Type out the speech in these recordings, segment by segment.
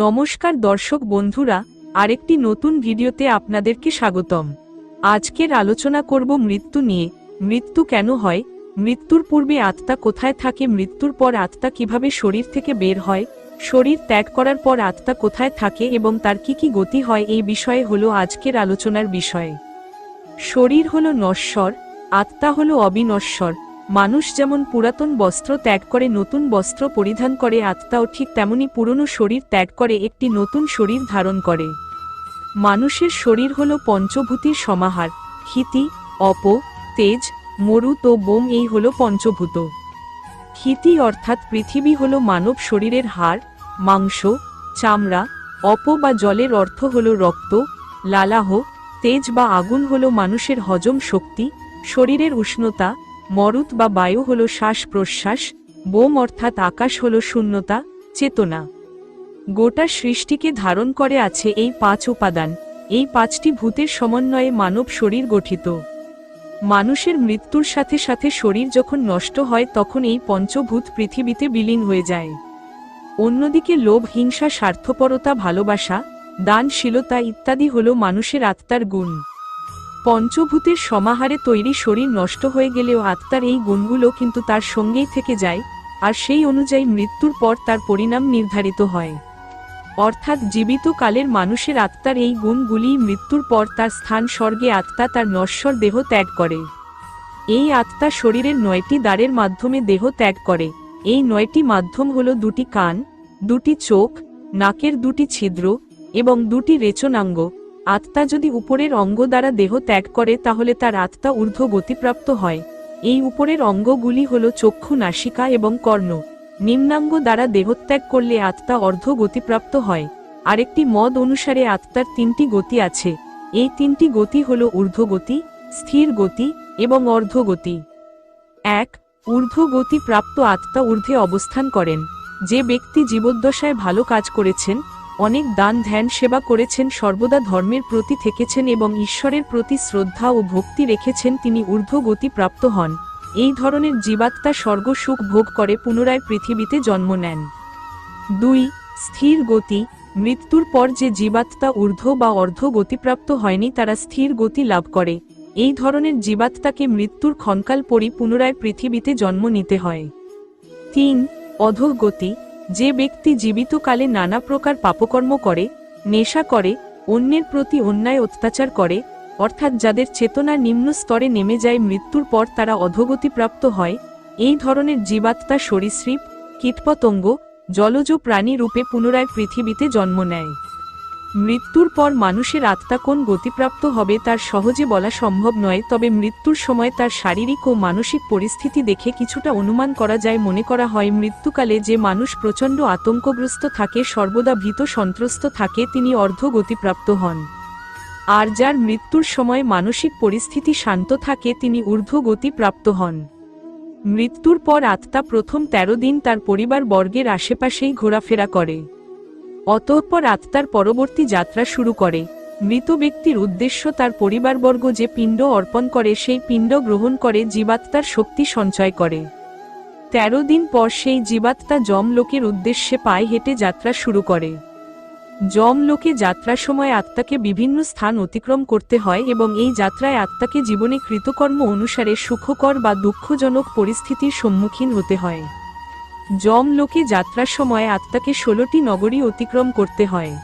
নমস্কার দর্শক বন্ধুরা, আরেকটি নতুন ভিডিওতে আপনাদেরকে স্বাগতম। আজকের আলোচনা করব মৃত্যু নিয়ে। মৃত্যু কেন হয়? মৃত্যুর পূর্বে আত্মা কোথায় থাকে? মৃত্যুর পর আত্মা কীভাবে শরীর থেকে বের হয়? শরীর ত্যাগ করার পর আত্মা কোথায় থাকে এবং তার কি কি গতি হয়? এই বিষয়ে হলো আজকের আলোচনার বিষয়। শরীর হলো নশ্বর, আত্মা হলো অবিনশ্বর। মানুষ যেমন পুরাতন বস্ত্র ত্যাগ করে, নতুন বস্ত্র পরিধান করে, আত্মাও ঠিক তেমনি পুরনো শরীর ত্যাগ করে, একটি নতুন শরীর ধারণ করে। মানুষের শরীর হল পঞ্চভূতির সমাহার। ক্ষিতি অপ, তেজ মরুত ও বোম, এই হল পঞ্চভূত। ক্ষিতি অর্থাৎ পৃথিবী হল মানব শরীরের হাড়, মাংস, চামড়া, অপ বা জলের অর্থ হল রক্ত, লালাহ, তেজ বা আগুন হল মানুষের হজম শক্তি, শরীরের উষ্ণতা মরুত বা বায়ু হল শ্বাস প্রশ্বাস বোম অর্থাৎ আকাশ হল শূন্যতা, চেতনা। গোটা সৃষ্টিকে ধারণ করে আছে এই পাঁচ উপাদান। এই পাঁচটি ভূতের সমন্বয়ে মানব শরীর গঠিত। মানুষের মৃত্যুর সাথে সাথে শরীর যখন নষ্ট হয় তখন এই পঞ্চভূত পৃথিবীতে বিলীন হয়ে যায়। অন্যদিকে লোভ, হিংসা, স্বার্থপরতা, ভালোবাসা, দানশীলতা ইত্যাদি হল মানুষের আত্মার গুণ। পঞ্চভূতের সমাহারে তৈরি শরীর নষ্ট হয়ে গেলেও আত্মার এই গুণগুলো কিন্তু তার সঙ্গেই থেকে যায়, আর সেই অনুযায়ী মৃত্যুর পর তার পরিণাম নির্ধারিত হয়। অর্থাৎ জীবিত কালের মানুষের আত্মার এই গুণগুলি মৃত্যুর পর তার স্থান স্বর্গে আত্মা তার নশ্বর দেহ ত্যাগ করে। এই আত্মা শরীরের নয়টি দ্বারের মাধ্যমে দেহ ত্যাগ করে। এই নয়টি মাধ্যম হল দুটি কান, দুটি চোখ, নাকের দুটি ছিদ্র এবং দুটি রেচনাঙ্গ। আত্মা যদি উপরের অঙ্গ দ্বারা দেহ ত্যাগ করে তাহলে তার আত্মা ঊর্ধ্ব গতিপ্রাপ্ত হয়। এই উপরের অঙ্গগুলি হল চক্ষু, নাসিকা এবং কর্ণ। নিম্নাঙ্গ দ্বারা দেহত্যাগ করলে আত্মা অর্ধ গতিপ্রাপ্ত হয়। আরেকটি মদ অনুসারে আত্মার তিনটি গতি আছে। এই তিনটি গতি হল ঊর্ধ্বগতি, স্থির গতি এবং অর্ধগতি। এক ঊর্ধ্বগতি প্রাপ্ত আত্মা ঊর্ধ্বে অবস্থান করেন। যে ব্যক্তি জীবদ্দশায় ভালো কাজ করেছেন অনেক দান ধ্যান সেবা করেছেন, সর্বদা ধর্মের প্রতি থেকেছেন এবং ঈশ্বরের প্রতি শ্রদ্ধা ও ভক্তি রেখেছেন, তিনি ঊর্ধ্বগতি প্রাপ্ত হন। এই ধরনের জীবাত্মা স্বর্গ সুখ ভোগ করে, পুনরায় পৃথিবীতে জন্ম নেন। দুই, স্থির গতি। মৃত্যুর পর যে জীবাত্মা ঊর্ধ্ব বা অর্ধ গতিপ্রাপ্ত হয়নি, তারা স্থির গতি লাভ করে। এই ধরনের জীবাত্মাকে মৃত্যুর ক্ষণকাল পরই পুনরায় পৃথিবীতে জন্ম নিতে হয়। তিন, অধোগতি। যে ব্যক্তি জীবিতকালে নানা প্রকার পাপকর্ম করে, নেশা করে, অন্যের প্রতি অন্যায় অত্যাচার করে, অর্থাৎ যাদের চেতনা নিম্ন স্তরে নেমে যায় মৃত্যুর পর তারা অধোগতিপ্রাপ্ত হয়, এই ধরনের জীবাত্মা সরীসৃপ, কীটপতঙ্গ, জলজ প্রাণী রূপে পুনরায় পৃথিবীতে জন্ম নেয়। মৃত্যুর পর মানুষের আত্মা কোন গতিপ্রাপ্ত হবে তার সহজে বলা সম্ভব নয়, তবে মৃত্যুর সময় তার শারীরিক ও মানসিক পরিস্থিতি দেখে কিছুটা অনুমান করা যায়। মনে করা হয়, মৃত্যুকালে যে মানুষ প্রচণ্ড আতঙ্কগ্রস্ত থাকে, সর্বদা ভীত সন্ত্রস্ত থাকে, তিনি অর্ধ গতিপ্রাপ্ত হন। আর যার মৃত্যুর সময় মানসিক পরিস্থিতি শান্ত থাকে, তিনি ঊর্ধ্ব গতিপ্রাপ্ত হন। মৃত্যুর পর আত্মা প্রথম তেরো দিন তার পরিবার বর্গের আশেপাশেই ঘোরাফেরা করে। অতঃপর আত্মার পরবর্তী যাত্রা শুরু করে। মৃত ব্যক্তির উদ্দেশ্য তার পরিবারবর্গ যে পিণ্ড অর্পণ করে, সেই পিণ্ড গ্রহণ করে, জীবাত্মার শক্তি সঞ্চয় করে। তেরো দিন পর সেই জীবাত্মা যম লোকের উদ্দেশ্যে পায়ে হেঁটে যাত্রা শুরু করে। যম লোকে যাত্রার সময় আত্মাকে বিভিন্ন স্থান অতিক্রম করতে হয় এবং এই যাত্রায় আত্মাকে জীবনে কৃতকর্ম অনুসারে সুখকর বা দুঃখজনক পরিস্থিতির সম্মুখীন হতে হয়। যম লোকে যাত্রার সময় আত্মাকে ষোলোটি নগরী অতিক্রম করতে হয়।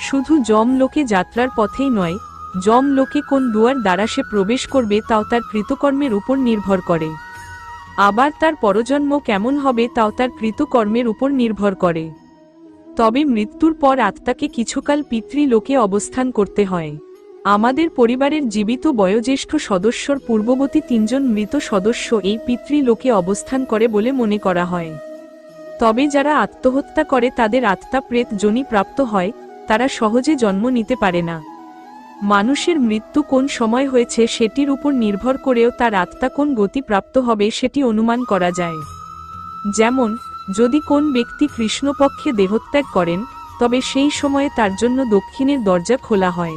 শুধু যম লোকে যাত্রার পথেই নয় যম লোকে কোন দুয়ার দ্বারা সে প্রবেশ করবে তাও তার কৃতকর্মের উপর নির্ভর করে। আবার তার পরজন্ম কেমন হবে তাও তার কৃতকর্মের উপর নির্ভর করে। তবে মৃত্যুর পর আত্মাকে কিছুকাল পিতৃলোকে অবস্থান করতে হয়। আমাদের পরিবারের জীবিত বয়োজ্যেষ্ঠ সদস্যর পূর্ববর্তী তিনজন মৃত সদস্য এই পিতৃলোকে অবস্থান করে বলে মনে করা হয়। তবে যারা আত্মহত্যা করে তাদের আত্মা প্রেত জনি প্রাপ্ত হয়, তারা সহজে জন্ম নিতে পারে না। মানুষের মৃত্যু কোন সময় হয়েছে সেটির উপর নির্ভর করেও তার আত্মা কোন গতি প্রাপ্ত হবে সেটি অনুমান করা যায়। যেমন, যদি কোন ব্যক্তি কৃষ্ণপক্ষে দেহত্যাগ করেন, তবে সেই সময়ে তার জন্য দক্ষিণের দরজা খোলা হয়।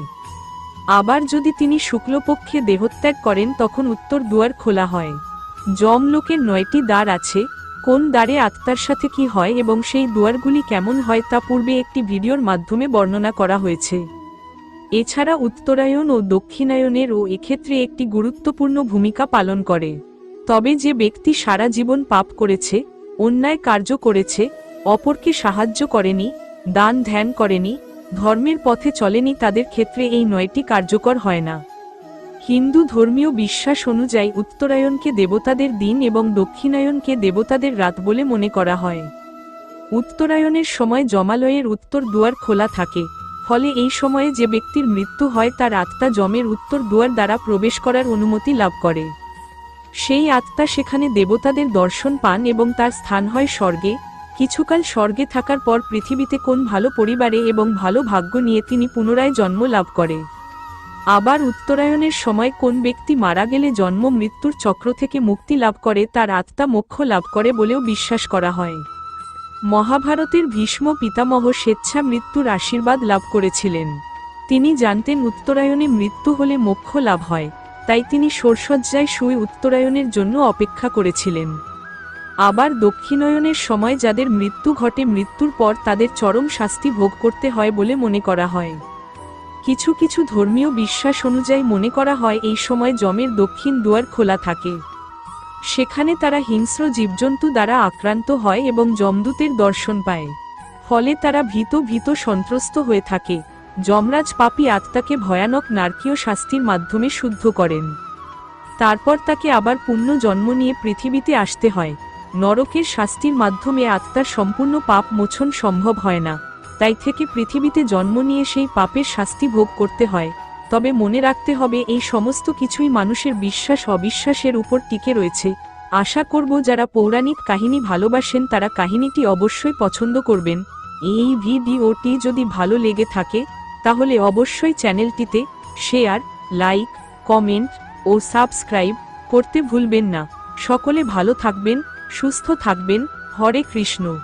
আবার যদি তিনি শুক্লপক্ষে দেহত্যাগ করেন, তখন উত্তর দুয়ার খোলা হয়। যমলোকের নয়টি দ্বার আছে কোন দ্বারে আত্মার সাথে কি হয় এবং সেই দুয়ারগুলি কেমন হয় তা পূর্বে একটি ভিডিওর মাধ্যমে বর্ণনা করা হয়েছে। এছাড়া উত্তরায়ণ ও দক্ষিণায়নেরও এক্ষেত্রে একটি গুরুত্বপূর্ণ ভূমিকা পালন করে। তবে যে ব্যক্তি সারা জীবন পাপ করেছে, অন্যায় কার্য করেছে, অপরকে সাহায্য করেনি, দান ধ্যান করেনি, ধর্মের পথে চলেনি তাদের ক্ষেত্রে এই নয়টি কার্যকর হয় না। হিন্দু ধর্মীয় বিশ্বাস অনুযায়ী উত্তরায়ণকে দেবতাদের দিন এবং দক্ষিণায়নকে দেবতাদের রাত বলে মনে করা হয়। উত্তরায়ণের সময় জমালয়ের উত্তর দুয়ার খোলা থাকে, ফলে এই সময়ে যে ব্যক্তির মৃত্যু হয় তার আত্মা জমের উত্তর দুয়ার দ্বারা প্রবেশ করার অনুমতি লাভ করে। সেই আত্মা সেখানে দেবতাদের দর্শন পান এবং তার স্থান হয় স্বর্গে, কিছুকাল স্বর্গে থাকার পর পৃথিবীতে কোন ভালো পরিবারে এবং ভালো ভাগ্য নিয়ে তিনি পুনরায় জন্ম লাভ করে। আবার উত্তরায়ণের সময় কোন ব্যক্তি মারা গেলে জন্ম মৃত্যুর চক্র থেকে মুক্তি লাভ করে তার আত্মা মোক্ষ লাভ করে বলেও বিশ্বাস করা হয়। মহাভারতের ভীষ্ম পিতামহ স্বেচ্ছা মৃত্যুর আশীর্বাদ লাভ করেছিলেন। তিনি জানতেন উত্তরায়ণে মৃত্যু হলে মোক্ষ লাভ হয়, তাই তিনি সরসজ্জায় শুয়ে উত্তরায়ণের জন্য অপেক্ষা করেছিলেন। আবার দক্ষিণায়নের সময় যাদের মৃত্যু ঘটে মৃত্যুর পর তাদের চরম শাস্তি ভোগ করতে হয় বলে মনে করা হয়। কিছু কিছু ধর্মীয় বিশ্বাস অনুযায়ী মনে করা হয় এই সময় জমের দক্ষিণ দুয়ার খোলা থাকে। সেখানে তারা হিংস্র জীবজন্তু দ্বারা আক্রান্ত হয় এবং যমদূতের দর্শন পায়। ফলে তারা ভীত ভীত সন্ত্রস্ত হয়ে থাকে। যমরাজ পাপী আত্মাকে ভয়ানক নারকীয় শাস্তির মাধ্যমে শুদ্ধ করেন। তারপর তাকে আবার পুণ্য জন্ম নিয়ে পৃথিবীতে আসতে হয়। নরকের শাস্তির মাধ্যমে আত্মার সম্পূর্ণ পাপ মোচন সম্ভব হয় না। তাই থেকে পৃথিবীতে জন্ম নিয়ে সেই পাপের শাস্তি ভোগ করতে হয়। তবে মনে রাখতে হবে, এই সমস্ত কিছুই মানুষের বিশ্বাস অবিশ্বাসের উপর টিকে রয়েছে। আশা করব যারা পৌরাণিক কাহিনী ভালোবাসেন, তারা কাহিনীটি অবশ্যই পছন্দ করবেন। এই ভিডিওটি যদি ভালো লেগে থাকে, তাহলে অবশ্যই চ্যানেলটিতে শেয়ার, লাইক, কমেন্ট ও সাবস্ক্রাইব করতে ভুলবেন না। সকলে ভালো থাকবেন, সুস্থ থাকবেন। হরে কৃষ্ণ।